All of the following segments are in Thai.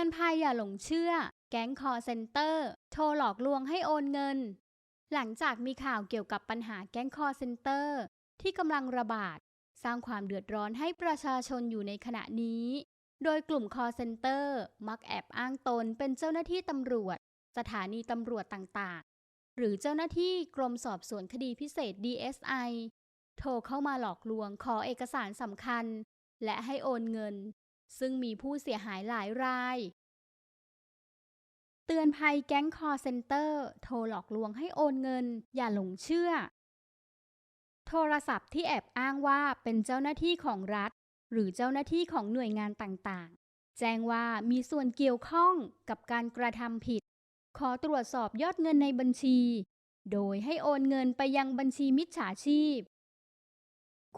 อนภัยอย่าหลงเชื่อ แก๊งคอเซ็นเตอร์ โทรหลอกลวงให้โอนเงิน หลังจากมีข่าวเกี่ยวกับปัญหาแก๊งคอเซ็นเตอร์ ที่กำลังระบาด สร้างความเดือดร้อนให้ประชาชนอยู่ในขณะนี้ โดยกลุ่มคอเซ็นเตอร์มักแอบอ้างตนเป็นเจ้าหน้าที่ตำรวจ สถานีตำรวจต่างๆ หรือเจ้าหน้าที่กรมสอบสวนคดีพิเศษ DSI โทรเข้ามาหลอกลวงขอเอกสารสำคัญ และให้โอนเงิน ซึ่งมีผู้เสียหายหลายราย เตือนภัยแก๊งคอเซ็นเตอร์ โทรหลอกลวงให้โอนเงิน อย่าหลงเชื่อ โทรศัพท์ที่แอบอ้างว่าเป็นเจ้าหน้าที่ของรัฐ หรือเจ้าหน้าที่ของหน่วยงานต่างๆ แจ้งว่ามีส่วนเกี่ยวข้องกับการกระทำผิด ขอตรวจสอบยอดเงินในบัญชี โดยให้โอนเงินไปยังบัญชีมิจฉาชีพ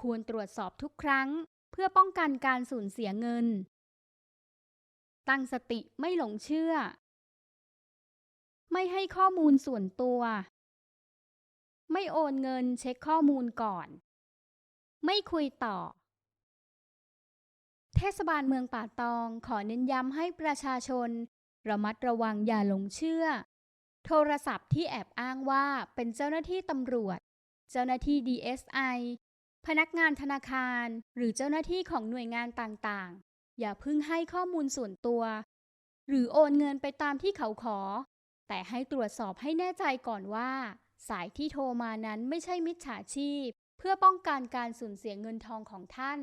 ควรตรวจสอบทุกครั้ง เพื่อป้องกันการสูญเสียเงิน ตั้งสติไม่หลงเชื่อ ไม่ให้ข้อมูลส่วนตัว ไม่โอนเงินเช็คข้อมูลก่อน ไม่คุยต่อ เทศบาลเมืองป่าตองขอเน้นย้ำให้ประชาชน ระมัดระวังอย่าหลงเชื่อ โทรศัพท์ที่แอบอ้างว่าเป็นเจ้าหน้าที่ตำรวจ เจ้าหน้าที่ DSI พนักงานธนาคาร หรือเจ้าหน้าที่ของหน่วยงานต่างๆ อย่าเพิ่งให้ข้อมูลส่วนตัว หรือโอนเงินไปตามที่เขาขอ แต่ให้ตรวจสอบให้แน่ใจก่อนว่า สายที่โทรมานั้นไม่ใช่มิจฉาชีพ เพื่อป้องกันการสูญเสียเงินทองของท่าน